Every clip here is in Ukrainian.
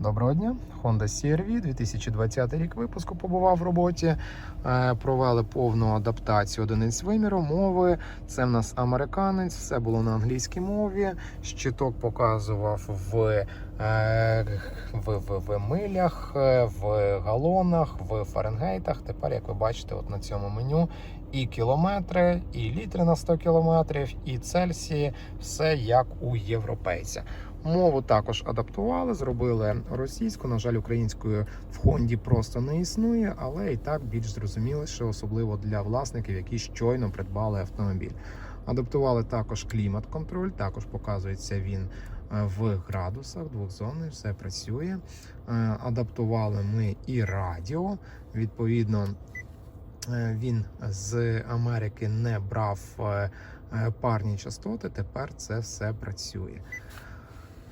Доброго дня, Honda CR-V, 2020 рік випуску побував в роботі. Е, Провели повну адаптацію одиниць виміру, мови. Це в нас американець, все було на англійській мові. Щиток показував в, е, в, в, в милях, е, в галонах, в Фаренгейтах. Тепер, як ви бачите, от на цьому меню і кілометри, і літри на 100 кілометрів, і Цельсії, все як у європейця. Мову також адаптували, зробили російську. На жаль, українською в Хонді просто не існує, але і так більш зрозуміло, що особливо для власників, які щойно придбали автомобіль. Адаптували також клімат-контроль, також показується він е, в градусах, двохзонний, все працює. Е, Адаптували ми і радіо. Відповідно, е, він з Америки не брав парні частоти. Тепер це все працює.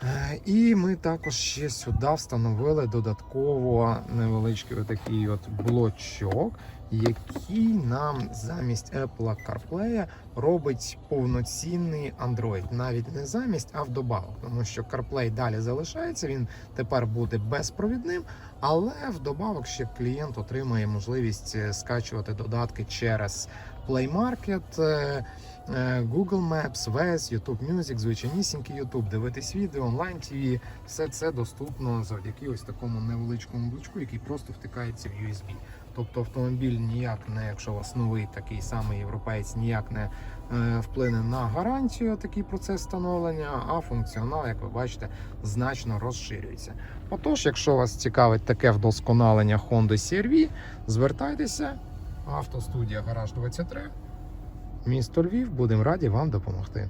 Е, І ми також ще сюди встановили додатково невеличкий отакий от блочок, який нам замість Apple CarPlay робить повноцінний Android. Навіть не замість, а вдобавок. Тому що CarPlay далі залишається, він тепер буде безпровідним, але вдобавок ще клієнт отримає можливість е, скачувати додатки через Play Market. е, Е, Google Maps, Waze, YouTube Music, звичайнісінький YouTube, дивитись відео, онлайн TV. Все це доступно завдяки ось такому невеличкому блочку, який просто втикається в USB. Тобто автомобіль ніяк не, якщо у вас новий такий самий європейць, ніяк не е, вплине на гарантію такий процес встановлення, а функціонал, як ви бачите, значно розширюється. Отож, якщо вас цікавить таке вдосконалення Honda CR-V, звертайтеся. Автостудія Гараж 23. Місто Львів, будемо раді вам допомогти.